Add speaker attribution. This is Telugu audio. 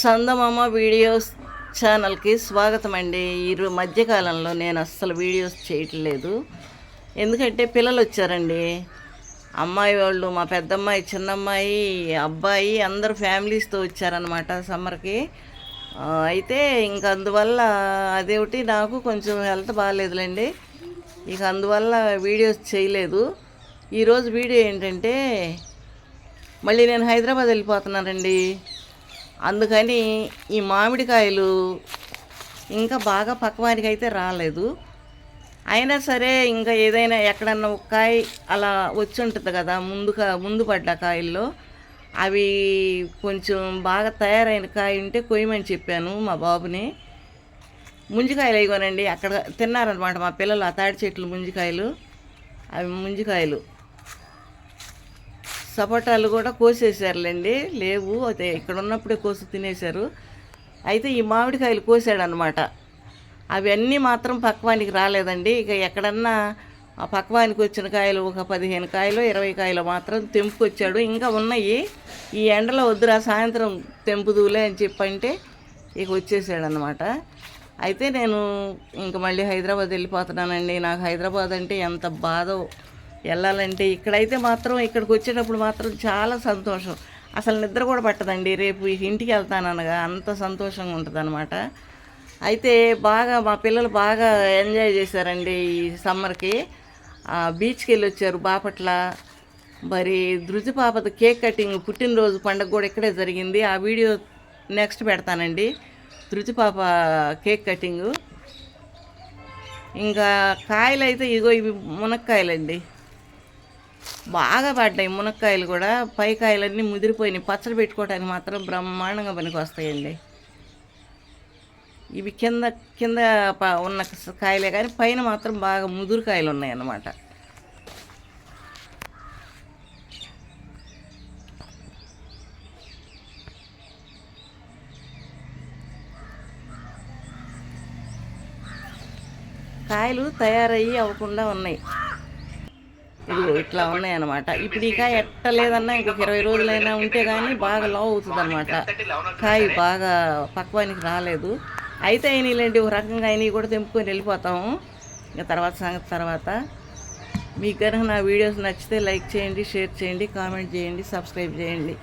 Speaker 1: చందమామ వీడియోస్ ఛానల్కి స్వాగతం అండి ఈ మధ్యకాలంలో నేను అస్సలు వీడియోస్ చేయట్లేదు. ఎందుకంటే పిల్లలు వచ్చారండి. అమ్మాయి వాళ్ళు మా పెద్దమ్మాయి చిన్నమ్మాయి అబ్బాయి అందరు ఫ్యామిలీస్తో వచ్చారనమాట సమ్మర్కి. అయితే ఇంక అందువల్ల అదేమిటి నాకు కొంచెం హెల్త్ బాగాలేదులేండి. ఇక అందువల్ల వీడియోస్ చేయలేదు. ఈరోజు వీడియో ఏంటంటే మళ్ళీ నేను హైదరాబాద్ వెళ్ళిపోతున్నానండి. అందుకని ఈ మామిడికాయలు ఇంకా బాగా పక్వానికి అయితే రాలేదు. అయినా సరే ఇంకా ఏదైనా ఎక్కడన్నా ఒక కాయ అలా వచ్చి ఉంటుంది కదా ముందుగా ముందు పడ్డ కాయల్లో అవి కొంచెం బాగా తయారైన కాయ ఉంటే కొయ్యమని చెప్పాను మా బాబుని. ముంజికాయలు కొనండి అక్కడ తిన్నారనమాట మా పిల్లలు ఆ తాడి చెట్లు ముంజికాయలు అవి ముంజికాయలు. సపోటాలు కూడా కోసేసారులేండి లేవు అదే ఇక్కడ ఉన్నప్పుడే కోసి తినేశారు. అయితే ఈ మామిడికాయలు కోసాడనమాట అవన్నీ మాత్రం పక్వానికి రాలేదండి. ఇక ఎక్కడన్నా ఆ పక్వానికి వచ్చిన కాయలు ఒక పదిహేను కాయలు ఇరవై కాయలు మాత్రం తెంపుకొచ్చాడు. ఇంకా ఉన్నాయి. ఈ ఎండలో వద్దురా సాయంత్రం తెంపుదులే అని చెప్పంటే ఇక వచ్చేసాడనమాట అయితే నేను ఇంక మళ్ళీ హైదరాబాద్ వెళ్ళిపోతున్నానండి. నాకు హైదరాబాద్ అంటే ఎంత బాధో వెళ్ళాలంటే ఇక్కడైతే మాత్రం ఇక్కడికి వచ్చేటప్పుడు మాత్రం చాలా సంతోషం. అసలు నిద్ర కూడా పట్టదండి. రేపు ఇంటికి వెళ్తాననగా అంత సంతోషంగా ఉంటుంది అయితే బాగా మా పిల్లలు బాగా ఎంజాయ్ చేశారండి ఈ సమ్మర్కి. బీచ్కి వెళ్ళి వచ్చారు బాపట్ల. మరి ధృతి పాపది కేక్ కటింగ్ పుట్టినరోజు పండుగ కూడా ఇక్కడే జరిగింది. ఆ వీడియో నెక్స్ట్ పెడతానండి. ధృతి పాప కేక్ కటింగు. ఇంకా కాయలు అయితే ఇగో ఇవి మునక్కాయలండి. బాగా పడ్డాయి మునక్కాయలు కూడా. పైకాయలన్నీ ముదిరిపోయినాయి. పచ్చడి పెట్టుకోవడానికి మాత్రం బ్రహ్మాండంగా పనికి వస్తాయండి ఇవి కింద కింద ప- ఉన్న కాయలే కానీ పైన మాత్రం బాగా ముదురు కాయలు ఉన్నాయి అన్నమాట కాయలు తయారయ్యి అవ్వకుండా ఉన్నాయి. ఇదిగో ఇట్లా ఉన్నాయి అనమాట ఇప్పుడు ఈ కాయ ఎట్టలేదన్నా ఇంకొక ఇరవై రోజులైనా ఉంటే కానీ బాగా లావ్ అవుతుంది అనమాట కాయ బాగా పక్వానికి రాలేదు. అయితే అయినాయిలేండి ఒక రకంగా అయినవి కూడా తెంపుకొని వెళ్ళిపోతాము. ఇంకా తర్వాత సంగతి తర్వాత. మీకు కనుక నా వీడియోస్ నచ్చితే లైక్ చేయండి షేర్ చేయండి కామెంట్ చేయండి సబ్స్క్రైబ్ చేయండి.